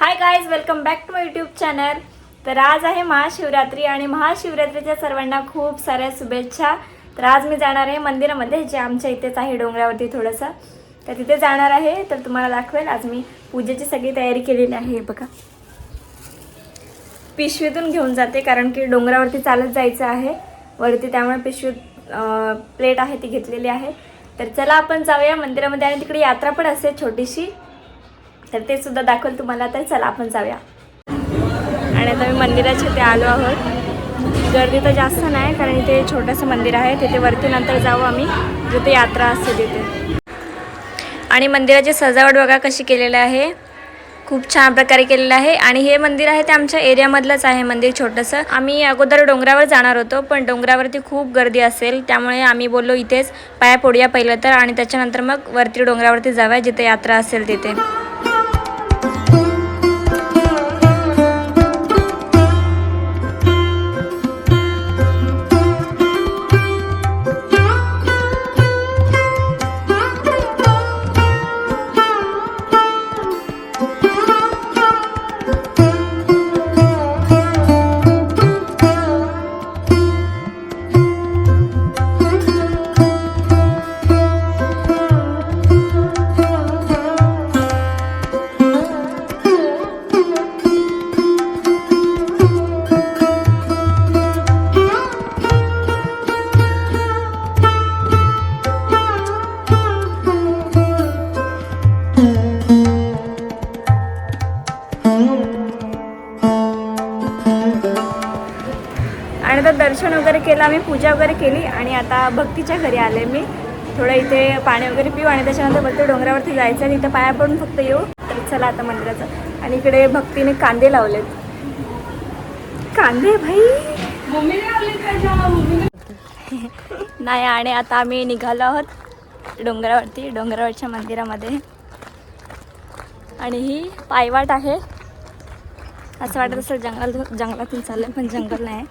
Hi guys welcome back to my YouTube channel तर आज आहे महाशिवरात्री आणि महाशिवरात्रीच्या सर्वांना खूप साऱ्या शुभेच्छा. तर आज मी जाणार आहे मंदिरामध्ये जे आमच्या इथेच आहे डोंगरावरती थोडंसं. तर तिथे जाणार आहे तर तुम्हाला दाखवेल. आज मी पूजेची सगळी तयारी केलेली आहे बघा. पिशवीतून घेऊन जाते कारण की डोंगरावरती चालत जायचं आहे. वरती त्यामुळे पिशवीत प्लेट आहे ती घेतलेली आहे. तर चला आपण जाऊया मंदिरामध्ये. आणि तिकडे यात्रा पण असते छोटीशी. तर ते सुद्धा दाखवेल तुम्हाला. तर चला आपण जाऊया. आणि आता मी मंदिराच्या इथे आलो आहोत. गर्दी तर जास्त नाही कारण इथे छोटंसं मंदिर आहे. तिथे वरती नंतर जाऊ आम्ही. जिथे यात्रा असते तिथे. आणि मंदिराची सजावट बघा कशी केलेली आहे. खूप छान प्रकारे केलेलं आहे. आणि हे मंदिर आहे ते आमच्या एरियामधलंच आहे मंदिर छोटंसं. आम्ही अगोदर डोंगरावर जाणार होतो पण डोंगरावरती खूप गर्दी असेल. त्यामुळे आम्ही बोललो इथेच पाया पोडूया पहिलं तर. आणि त्याच्यानंतर मग वरती डोंगरावरती जाऊया जिथे यात्रा असेल तिथे. आणि आता दर्शन वगैरे केलं आम्ही पूजा वगैरे केली आणि आता भक्तीच्या घरी आले मी. थोडं इथे पाणी वगैरे पिऊ आणि त्याच्यानंतर भक्ती डोंगरावरती जायचं आहे इथं पाया पडून फक्त येऊ. तर चला आता मंदिराचं. आणि इकडे भक्तीने कांदे लावलेत. कांदे भाई? नाही आणि आता आम्ही निघालो आहोत डोंगरावरती डोंगरावरच्या मंदिरामध्ये. आणि ही पायवाट आहे. असं वाटत असेल जंगल जंगलातून चाललं पण जंगल नाही.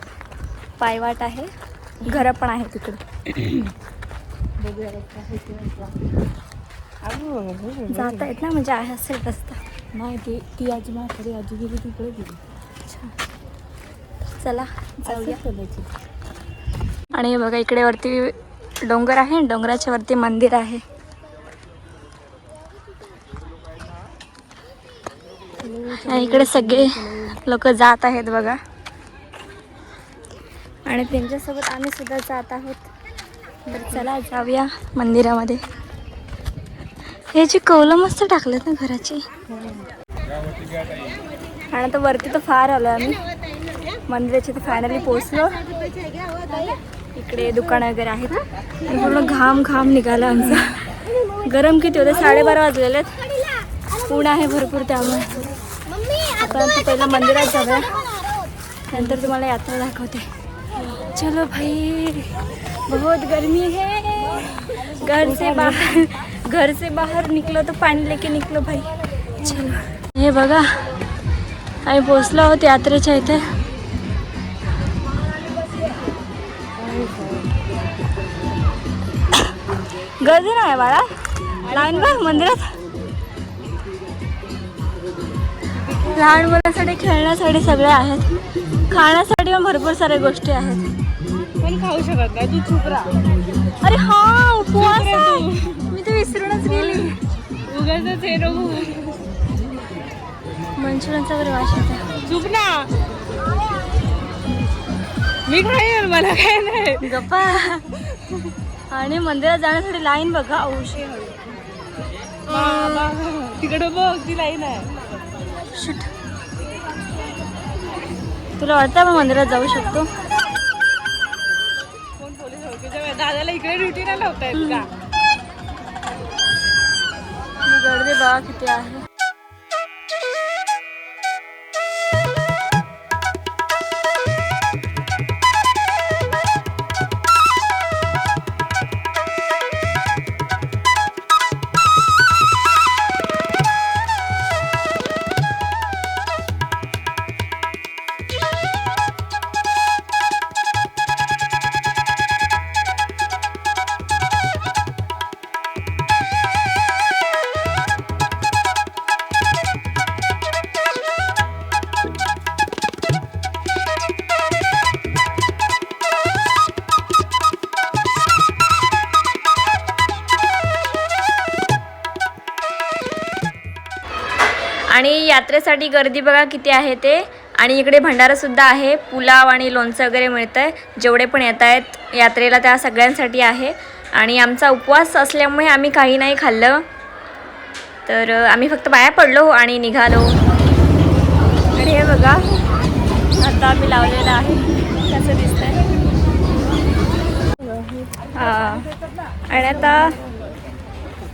पायवाट आहे. घरं पण आहे तिकडे जाता येत ना म्हणजे आहे असेल रस्ता. नाही ती ती आजी म्हातारी आजी गेली तिकडे गेली. चला जाऊया. आणि बघा इकडे वरती डोंगर आहे डोंगराच्या वरती मंदिर आहे. इकडे सगळे लोक जात आहेत बघा. आणि त्यांच्यासोबत आम्ही सुद्धा जात आहोत. तर चला जाऊया मंदिरामध्ये. हे जी कौलं मस्त टाकलेत ना घराची. आणि आता वरती तर फार आलो आम्ही. मंदिराची तर फायनली पोचलो इकडे दुकानं वगैरे आहेत. आणि पूर्ण घाम घाम निघाला आमचा. गरम किती होते? साडेबारा वाजलेले आहेत. ऊन आहे भरपूर त्यामुळे. आता आमचं पहिलं मंदिरात जाऊया. नंतर तुम्हाला यात्रा दाखवते. चलो भाई बहुत गर्मी है. घर से बाहर घर से बाहर निकलो तो पाणी लेके निकलो भाई. चलो. हे बघा आम्ही पोचलो आहोत यात्रेच्या इथे. गर्दी नाही बाळा. लाईन बघ मंदिरात. लहान मुलांसाठी खेळण्यासाठी सगळे आहेत. खाण्यासाठी पण भरपूर साऱ्या गोष्टी आहेत. पण खाऊ शकत नाही तू चुप राहा. अरे हा उपवास. मी तर विसरूनच गेली. उगाच हे मंचुरियनचा वगैरे वास येतो चुप ना. मी खाईन मला काय नाही. गप्पा. आणि मंदिरात जाण्यासाठी लाईन बघा औषध. बाबा, तिकडं बघ ती लाईन आहे. शूट. तुला वाटतं आपण मंदिरात जाऊ शकतो? दादाला इकडे ड्युटी नाही लावता येत का गर्दी बघा किती आहे. आणि यात्रेसाठी गर्दी बघा किती आहे ते. आणि इकडे भंडारासुद्धा आहे. पुलाव आणि लोणचं वगैरे मिळतं आहे जेवढे पण येत आहेत यात्रेला त्या सगळ्यांसाठी आहे. आणि आमचा उपवास असल्यामुळे आम्ही काही नाही खाल्लं. तर आम्ही फक्त बाया पडलो आणि निघालो. आणि हे बघा आता आम्ही लावलेलं आहे. कसं दिसतंय? हां. आणि आता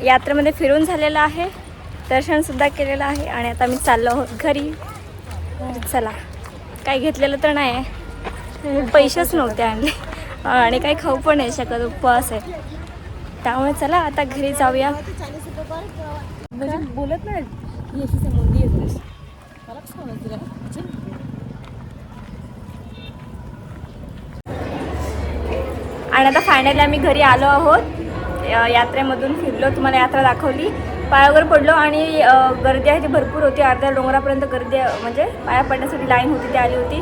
यात्रेमध्ये फिरून झालेलं आहे. दर्शनसुद्धा केलेलं आहे आणि आता मी चाललो आहोत घरी. चला काही घेतलेलं तर नाही आहे. पैसेच नव्हते आणले. आणि काही खाऊ पण नाही शकत उपवास आहे. त्यामुळे चला आता घरी जाऊया. बोलत नाही आणि आता फायनली आम्ही घरी आलो आहोत. यात्रेमधून फिरलो तुम्हाला यात्रा दाखवली. पायावर पडलो आणि गर्दी आहे ती भरपूर होती. अर्ध्या डोंगरापर्यंत गर्दी म्हणजे पाया पडण्यासाठी लाईन होती ती आली होती.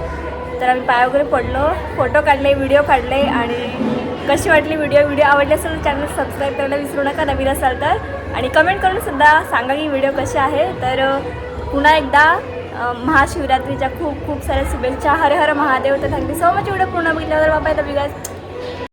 तर आम्ही पाया वगैरे पडलो फोटो काढले व्हिडिओ काढले आणि कशी वाटली व्हिडिओ? व्हिडिओ आवडली असेल चॅनल सबस्क्राईब करायला विसरू नका नवीन असाल तर. आणि कमेंट करून सुद्धा सांगा की व्हिडिओ कसे आहे. तर पुन्हा एकदा महाशिवरात्रीच्या खूप खूप साऱ्या शुभेच्छा. हर हर महादेव. तर थँक्यू सो मच व्हिडिओ पूर्ण बघितल्यावर बाबा तर